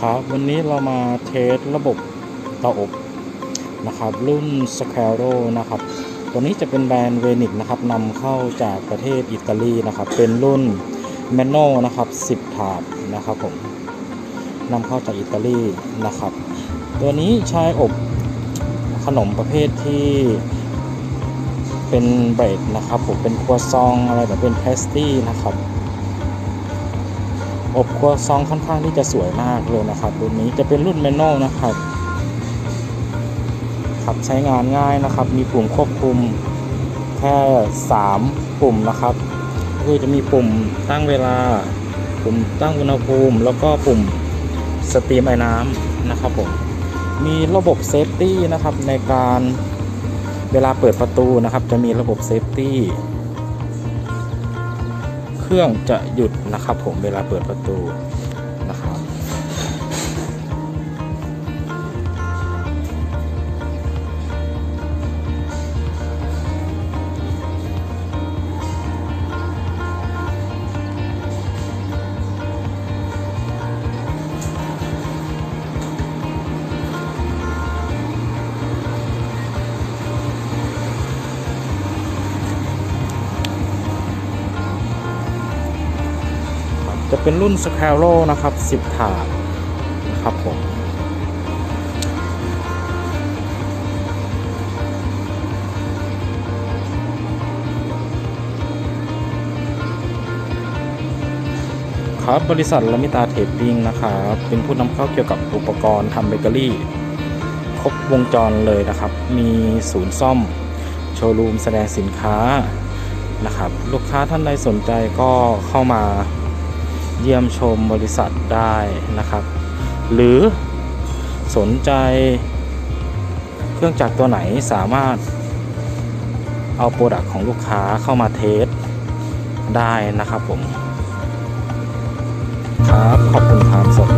ครับวันนี้เรามาเทสระบบเตาอบนะครับ รุ่น s c a r o นะครับ ตัวนี้จะเป็นแบรนด์เวนิกนะครับนำเข้าจากประเทศอิตาลีนะครับ เป็นรุ่น m a n o นะครับ 10 ถาดนะครับผมนำเข้าจากอิตาลีนะครับ ตัวนี้ใช้อบขนมประเภทที่เป็นเบรดนะครับผมเป็นครัวซองอะไรแบบเป็นเพสตี้นะครับ อบครัวซองค่อนข้างที่จะสวยมากเลยนะครับ รุ่นนี้จะเป็นรุ่นแมนนวลนะครับครับใช้งานง่ายนะครับ มีปุ่มควบคุมแค่ 3 ปุ่มนะครับคือจะมีปุ่มตั้งเวลา ปุ่มตั้งอุณหภูมิ แล้วก็ปุ่มสตรีมไอ้น้ำนะครับผมมีระบบเซฟตี้นะครับในการเวลาเปิดประตูนะครับ จะมีระบบเซฟตี้ เครื่องจะหยุดนะครับผมเวลาเปิดประตู จะเป็นรุ่น s c a r o นะครับ 10 ถาดนะครับผมครับบริษัทลามิตาเทปปิ้งนะครับเป็นผู้นำเข้าเกี่ยวกับอุปกรณ์ทำเบเกอรี่ ครบวงจรเลยนะครับ มีศูนย์ซ่อม โชว์รูมแสดงสินค้านะครับ ลูกค้าท่านใดสนใจก็เข้ามา เยี่ยมชมบริษัทได้นะครับ หรือสนใจเครื่องจักรตัวไหนสามารถเอาโปรดักต์ของลูกค้าเข้ามาเทสได้นะครับผม ครับ ขอบคุณครับสด